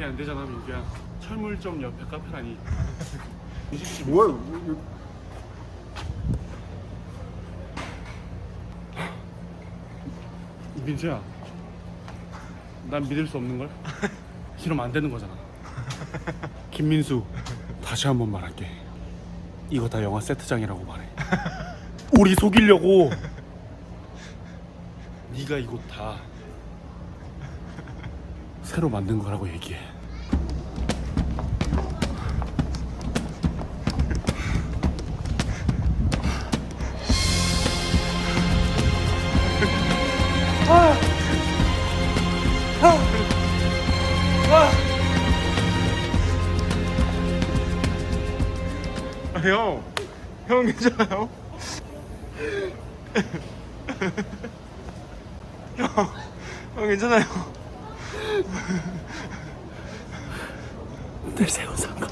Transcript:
말이 안 되잖아 민규야. 철물점 옆에 카페라니. 음식집 뭐야? 이거- 민수야 난 믿을 수 없는 걸. 이러면 안 되는 거잖아. 김민수 다시 한 번 말할게. 이거 다 영화 세트장이라고 말해. 우리 속이려고. 네가 이거 다 새로 만든 거라고 얘기해 아, 형, 형 괜찮아요? 형, 형 괜찮아요? 내 세운 상가